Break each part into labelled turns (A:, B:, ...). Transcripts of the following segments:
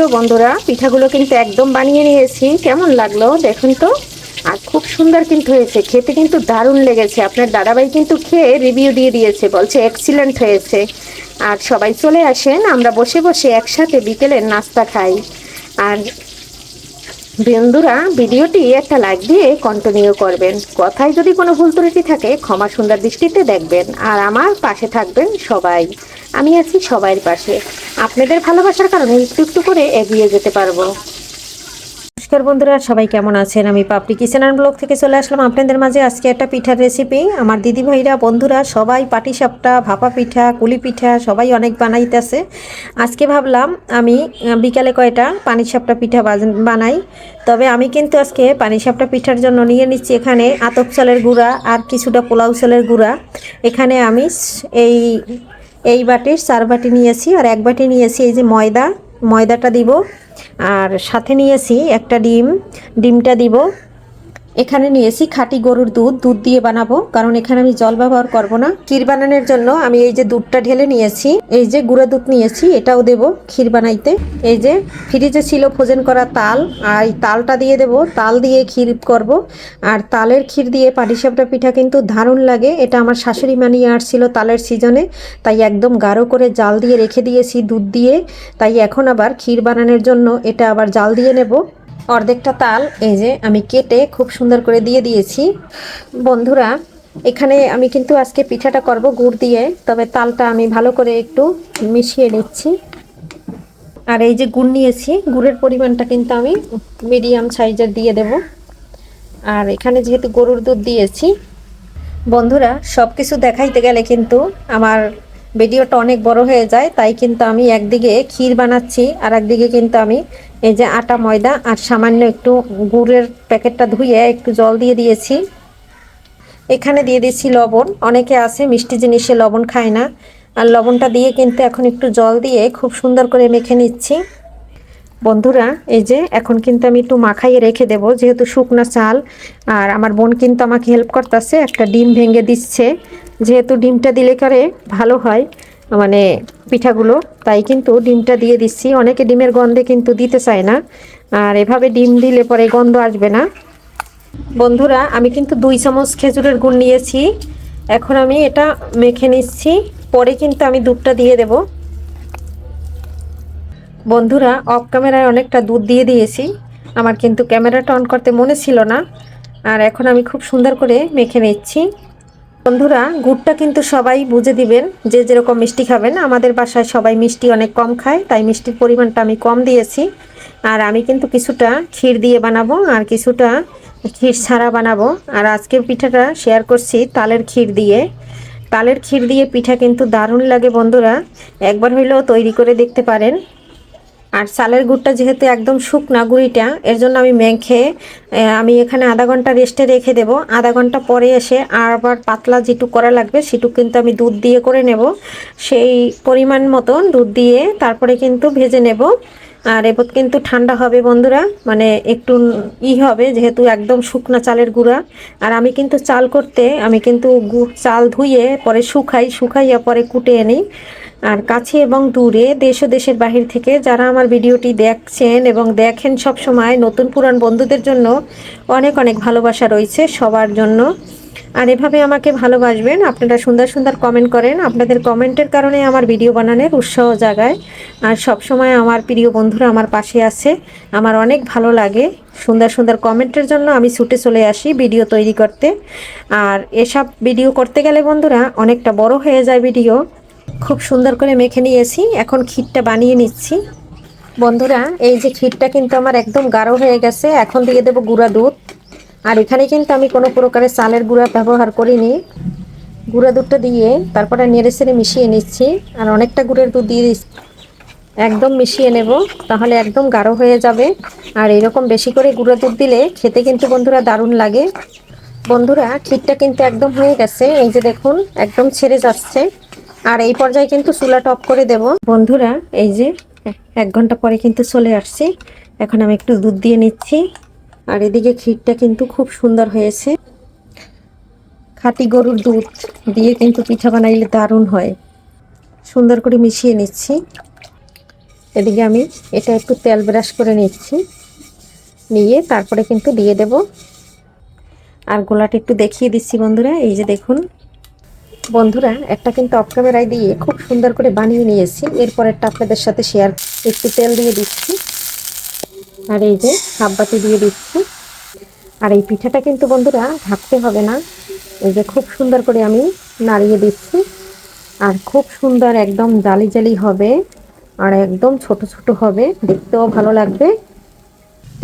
A: প্রিয় বন্ধুরা, পিঠাগুলো কিন্তু একদম বানিয়ে নিয়েছি। কেমন লাগল দেখুন তো? আর খুব সুন্দর কিন্তু হয়েছে, খেতে কিন্তু দারুণ লেগেছে। আপনার দাদাভাই কিন্তু খেয়ে রিভিউ দিয়ে দিয়েছে, বলছে এক্সিলেন্ট হয়েছে। আর সবাই চলে আসেন, আমরা বসে বসে একসাথে বিকেলের নাস্তা খাই। আর বন্ধুরা ভিডিওটি একটা লাইক দিয়ে কন্টিনিউ করবেন। কথায় যদি কোনো ভুল ত্রুটি থাকে, ক্ষমা সুন্দর দৃষ্টিতে দেখবেন। আর আমার পাশে থাকবেন সবাই। আমি আছি সবাইয়ের পাশে। আপনাদের ভালোবাসার কারণে একটু একটু করে এগিয়ে যেতে পারব। নমস্কার বন্ধুরা, সবাই কেমন আছেন? আমি পাপড়ি কিচেন অ্যান্ড ব্লগ থেকে চলে আসলাম। আপনাদের মাঝে আজকে একটা পিঠার রেসিপি আমার দিদি ভাইরা বন্ধুরা, সবাই পাটিসাপটা ভাপা পিঠা, কুলি পিঠা, সবাই অনেক বানাইতেছে। আজকে ভাবলাম আমি বিকালে কয়টা পানিসাপটা পিঠা বানাই। তবে আমি কিন্তু আজকে পানিসাপটা পিঠার জন্য নিয়ে নিচ্ছি এখানে আতপ চালের গুঁড়া আর কিছুটা পোলাও চালের গুঁড়া। এখানে আমি এই এই বাটির চার বাটি নিয়েছি আর এক বাটি নিয়েছি এই যে ময়দা। ময়দাটা দিব। আর সাথে নিয়েছি একটা ডিম ডিমটা দিব। এখানে নিয়েছি খাঁটি গরুর দুধ। দুধ দিয়ে বানাবো, কারণ এখানে আমি জল ব্যবহার করব না। ক্ষীর বানানোর জন্য আমি এই যে দুধটা ঢেলে নিয়েছি এই যে গুঁড়ো দুধ নিয়েছি এটাও দেব ক্ষীর বানাইতে। এই যে ফ্রিজে ছিল ফোজেন করা তাল, আর এই তালটা দিয়ে দেব। তাল দিয়ে ক্ষীর করব। আর তালের ক্ষীর দিয়ে পাটিসাপটা পিঠা কিন্তু দারুণ লাগে। এটা আমার শাশুড়ি মানিয়ে আসছিল তালের সিজনে, তাই একদম গাঢ় করে জাল দিয়ে রেখে দিয়েছি দুধ দিয়ে। তাই এখন আবার ক্ষীর বানানোর জন্য এটা আবার জাল দিয়ে নেব। অর্ধেকটা তাল এই যে আমি কেটে খুব সুন্দর করে দিয়ে দিয়েছি। বন্ধুরা, এখানে আমি কিন্তু আজকে পিঠাটা করব গুড় দিয়ে, তবে তালটা আমি ভালো করে একটু মিশিয়ে নিচ্ছি। আর এই যে গুড় নিয়েছি, গুড়ের পরিমাণটা কিন্তু আমি মিডিয়াম সাইজের দিয়ে দেব। আর এখানে যেহেতু গরুর দুধ দিয়েছি, বন্ধুরা সব কিছু দেখাইতে গেলে কিন্তু আমার ভিডিওটা অনেক বড় হয়ে যায়, তাই কিন্তু আমি একদিকে ক্ষীর বানাচ্ছি, আর একদিকে কিন্তু আমি এই যে আটা, ময়দা আর সামান্য একটু গুড়ের প্যাকেটটা ধুয়ে একটু জল দিয়ে দিয়েছি। এখানে দিয়ে দিয়েছি লবণ। অনেকে আছে মিষ্টি জিনিসে লবণ খায় না, আর লবণটা দিয়ে কিন্তু এখন একটু জল দিয়ে খুব সুন্দর করে মেখে নিচ্ছি। বন্ধুরা, এই যে এখন কিন্তু আমি একটু মাখাইয়ে রেখে দেব, যেহেতু শুকনা চাল, আর আমার বোন কিন্তু আমাকে হেল্প করতেছে, একটা ডিম ভেঙে দিচ্ছে। যেহেতু ডিমটা দিলে করে ভালো হয় মানে পিঠাগুলো, তাই কিন্তু ডিমটা দিয়ে দিচ্ছি। অনেকে ডিমের গন্ধে কিন্তু দিতে চায় না, আর এভাবে ডিম দিলে পরে গন্ধ আসবে না। বন্ধুরা, আমি কিন্তু দুই চামচ খেজুরের গুড় নিয়েছি। এখন আমি এটা মেখে নিচ্ছি, পরে কিন্তু আমি দুধটা দিয়ে দেবো। বন্ধুরা অফ ক্যামেরায় অনেকটা দুধ দিয়ে দিয়েছি। আমার কিন্তু ক্যামেরাটা অন করতে মনে ছিল না। আর এখন আমি খুব সুন্দর করে মেখে নিচ্ছি। বন্ধুরা, গুড়টা কিন্তু সবাই বুঝে দিবেন যে যেরকম মিষ্টি খাবেন। আমাদের বাসায় সবাই মিষ্টি অনেক কম খায়, তাই মিষ্টির পরিমাণটা আমি কম দিয়েছি। আর আমি কিন্তু কিছুটা ক্ষীর দিয়ে বানাবো আর কিছুটা ক্ষীর ছাড়া বানাবো। আর আজকের পিঠাটা শেয়ার করছি তালের ক্ষীর দিয়ে। তালের ক্ষীর দিয়ে পিঠা কিন্তু দারুণ লাগে বন্ধুরা। একবার হইলেও তৈরি করে দেখতে পারেন। আর চালের গুড়টা যেহেতু একদম শুকনা গুঁড়িটা, এর জন্য আমি মেখে আমি এখানে আধা ঘণ্টা রেস্টে রেখে দেব। আধা ঘণ্টা পরে এসে আর আবার পাতলা যেটু করা লাগবে সেটুক কিন্তু আমি দুধ দিয়ে করে নেব। সেই পরিমাণ মতন দুধ দিয়ে তারপরে কিন্তু ভেজে নেব। আর এবার কিন্তু ঠান্ডা হবে বন্ধুরা মানে একটু ই হবে যেহেতু একদম শুকনা চালের গুঁড়া। আর আমি কিন্তু চাল করতে, আমি কিন্তু চাল ধুয়ে পরে শুকাই, শুকাইয়া পরে কুটে আনি আর কাছে এবং দূরে, দেশ ও দেশের বাহির থেকে যারা আমার ভিডিওটি দেখছেন এবং দেখেন সব সময় নতুন পুরান বন্ধুদের জন্য অনেক অনেক ভালোবাসা রয়েছে সবার জন্য। আর এভাবে আমাকে ভালোবাসবেন, আপনারা সুন্দর সুন্দর কমেন্ট করেন। আপনাদের কমেন্টের কারণে আমার ভিডিও বানানোর উৎসাহ জাগায়। আর সব সময় আমার প্রিয় বন্ধুরা আমার পাশে আছে। আমার অনেক ভালো লাগে। সুন্দর সুন্দর কমেন্টের জন্য আমি ছুটে চলে আসি ভিডিও তৈরি করতে। আর এসব ভিডিও করতে গেলে বন্ধুরা অনেকটা বড় হয়ে যায় ভিডিও খুব সুন্দর করে মেখে নিয়েছি। এখন ক্ষীরটা বানিয়ে নিচ্ছি। বন্ধুরা, এই যে ক্ষীরটা কিন্তু আমার একদম গাঢ় হয়ে গেছে। এখন দিয়ে দেবো গুঁড়া দুধ। আর এখানে কিন্তু আমি কোনো প্রকারের চালের গুঁড়া ব্যবহার করিনি। গুঁড়া দুধটা দিয়ে তারপরে নেড়ে চেড়ে মিশিয়ে নিচ্ছি। আর অনেকটা গুড়ের দুধ দিয়ে দিচ্ছি একদম মিশিয়ে নেব, তাহলে একদম গাঢ় হয়ে যাবে। আর এরকম বেশি করে গুঁড়ো দুধ দিলে খেতে কিন্তু বন্ধুরা দারুণ লাগে। বন্ধুরা, ক্ষীরটা কিন্তু একদম হয়ে গেছে। এই যে দেখুন, একদম ছেড়ে যাচ্ছে। আর এই পর্যায়ে কিন্তু চুলা টপ করে দেব। বন্ধুরা, এই যে এক ঘণ্টা পরে কিন্তু চলে আসছি। এখন আমি একটু দুধ দিয়ে নিচ্ছি। আর এদিকে ক্ষীরটা কিন্তু খুব সুন্দর হয়েছে। খাঁটি গরুর দুধ দিয়ে কিন্তু পিঠা বানাইলে দারুণ হয়। সুন্দর করে মিশিয়ে নিচ্ছি। এদিকে আমি এটা একটু তেল ব্রাশ করে নিচ্ছি। নিয়ে তারপরে কিন্তু দিয়ে দেব। আর গোলাটা একটু দেখিয়ে দিচ্ছি বন্ধুরা, এই যে দেখুন। বন্ধুরা, একটা কিন্তু অফ ক্যামেরায় দিয়ে খুব সুন্দর করে বানিয়ে নিয়েছি। এরপরেরটা আপনাদের সাথে শেয়ার, একটু তেল দিয়ে দিচ্ছি। আর এই যে হাববাতি দিয়ে দিচ্ছি। আর এই পিঠাটা কিন্তু বন্ধুরা ঢাকতে হবে না। এই যে খুব সুন্দর করে আমি নাড়িয়ে দিচ্ছি। আর খুব সুন্দর একদম জালি জালি হবে আর একদম ছোট ছোট হবে। দেখতেও ভালো লাগবে।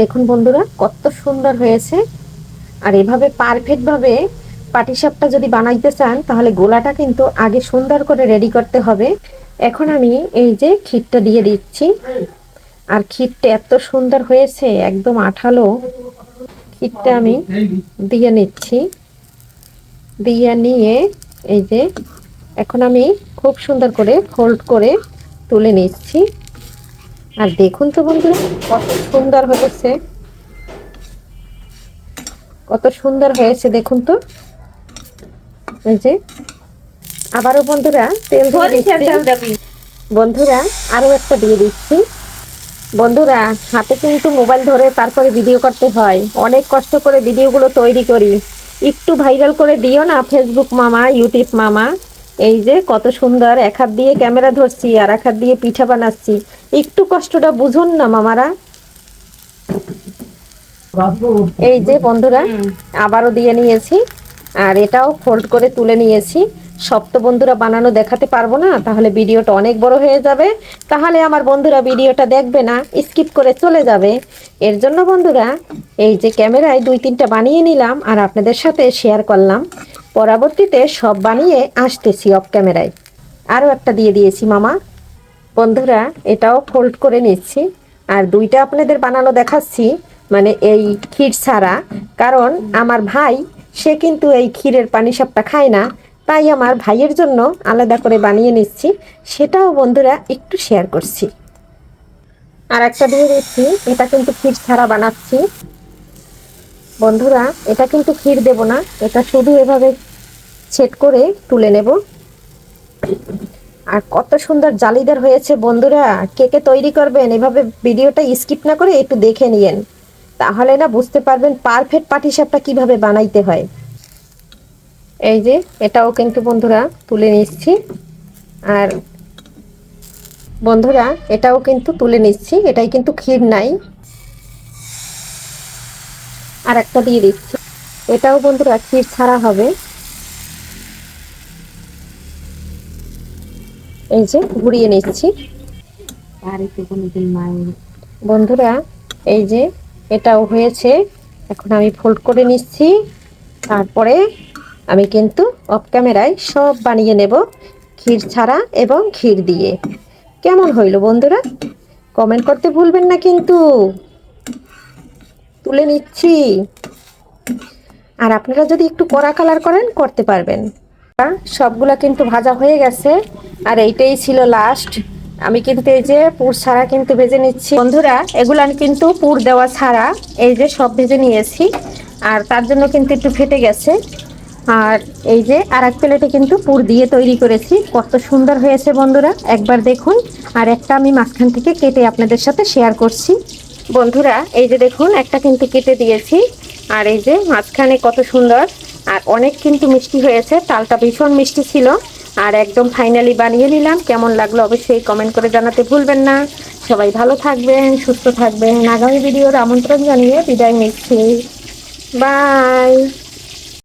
A: দেখুন বন্ধুরা, কত সুন্দর হয়েছে। আর এভাবে পারফেক্টভাবে পাটিসাপটা যদি বানাইতে চান, তাহলে গোলাটা কিন্তু আগে সুন্দর করে রেডি করতে হবে। এখন আমি এই যে ক্ষীরটা দিয়ে দিচ্ছি। আর ক্ষীরটা এত সুন্দর হয়েছে একদম আঠালো। ক্ষীরটা আমি দিয়ে নিচ্ছি। দিয়ে নিয়ে এই যে এখন আমি খুব সুন্দর করে ফোল্ড করে তুলে নিচ্ছি। আর দেখুন তো বন্ধুরা কত সুন্দর হয়েছে। কত সুন্দর হয়েছে দেখুন তো। এই যে আবারও বন্ধুরা তেল বন্ধুরা আরও একটা দিয়ে দিচ্ছি। বন্ধুরা হাতে কিন্তু মোবাইল ধরে তারপরে ভিডিও করতে হয়। অনেক কষ্ট করে ভিডিওগুলো তৈরি করি। একটু ভাইরাল করে দিও না ফেসবুক মামা ইউটিউব মামা। এই যে কত সুন্দর এক হাত দিয়ে ক্যামেরা ধরছি আর এক হাত দিয়ে পিঠা বানাচ্ছি। একটু কষ্টটা বুঝুন না মামারা। এই যে বন্ধুরা আবারও দিয়ে নিয়েছি। আর এটাও ফোল্ড করে তুলে নিয়েছি। সব তো বন্ধুরা বানানো দেখাতে পারব না, তাহলে ভিডিওটা অনেক বড় হয়ে যাবে। তাহলে আমার বন্ধুরা ভিডিওটা দেখবে না, স্কিপ করে চলে যাবে। এর জন্য বন্ধুরা, এই যে ক্যামেরায় দুই তিনটা বানিয়ে নিলাম আর আপনাদের সাথে শেয়ার করলাম। পরবর্তীতে সব বানিয়ে আসতেছি অফ ক্যামেরায়। আরও একটা দিয়ে দিয়েছি মামা। বন্ধুরা, এটাও ফোল্ড করে নিচ্ছি। আর দুইটা আপনাদের বানানো দেখাচ্ছি মানে এই ক্ষীর ছাড়া। কারণ আমার ভাই, সে কিন্তু এই ক্ষীরের পানি সাপটা খায় না। তাই আমার ভাইয়ের জন্য আলাদা করে বানিয়ে নিচ্ছি। সেটাও বন্ধুরা একটু শেয়ার করছি। আর একটা দিয়ে দিচ্ছি, এটা কিন্তু ক্ষীর ছাড়া বানাচ্ছি। বন্ধুরা, এটা কিন্তু ক্ষীর দেব না, এটা শুধু এভাবে সেট করে তুলে নেব। আর কত সুন্দর জালিদার হয়েছে বন্ধুরা, কে কে তৈরি করবেন, এভাবে ভিডিওটা স্কিপ না করে একটু দেখে নিয়েন। তাহলে না বুঝতে পারবেন পারফেক্ট পাটিসাপটা কীভাবে বানাইতে হয়। এই যে এটাও কিন্তু বন্ধুরা তুলে নিচ্ছি। আর বন্ধুরা এটাও কিন্তু তুলে নিচ্ছি। এটাই কিন্তু ক্ষীর নাই। আর একটা দিয়ে দিচ্ছি। এটাও বন্ধুরা ক্ষীর ছাড়া হবে। এই যে ঘুরিয়ে নিচ্ছি।
B: মায়ের
A: বন্ধুরা এই যে এটাও হয়েছে। এখন আমি ফোল্ড করে নিচ্ছি। তারপরে আমি কিন্তু অফ ক্যামেরায় সব বানিয়ে নেব ক্ষীর ছাড়া এবং ক্ষীর দিয়ে। কেমন হইল বন্ধুরা? কমেন্ট করতে ভুলবেন না কিন্তু। তুলে নিচ্ছি। আর আপনারা যদি একটু কড়া কালার করেন, করতে পারবেন। সবগুলা কিন্তু ভাজা হয়ে গেছে। আর এইটাই ছিল লাস্ট আমি কিন্তু এই যে পুর ছাড়া কিন্তু ভেজে নিচ্ছি। বন্ধুরা, এগুলা কিন্তু পুর দেওয়া ছাড়া এই যে সব ভেজে নিয়েছি। আর তার জন্য কিন্তু একটু ফেটে গেছে। আর এই যে আর এক প্লেটে কিন্তু পুর দিয়ে তৈরি করেছি। কত সুন্দর হয়েছে বন্ধুরা, একবার দেখুন। আর একটা আমি মাঝখান থেকে কেটে আপনাদের সাথে শেয়ার করছি। বন্ধুরা, এই যে দেখুন, একটা কিন্তু কেটে দিয়েছি। আর এই যে মাঝখানে কত সুন্দর, আর অনেক কিন্তু মিষ্টি হয়েছে। তালটা ভীষণ মিষ্টি ছিল। আর একদম ফাইনালি বানিয়ে নিলাম। কেমন লাগল অবশ্যই কমেন্ট করে জানাতে ভুলবেন না। সবাই ভালো থাকবেন, সুস্থ থাকবেন। আগামী ভিডিওর আমন্ত্রণ জানিয়ে বিদায় নিচ্ছি। বাই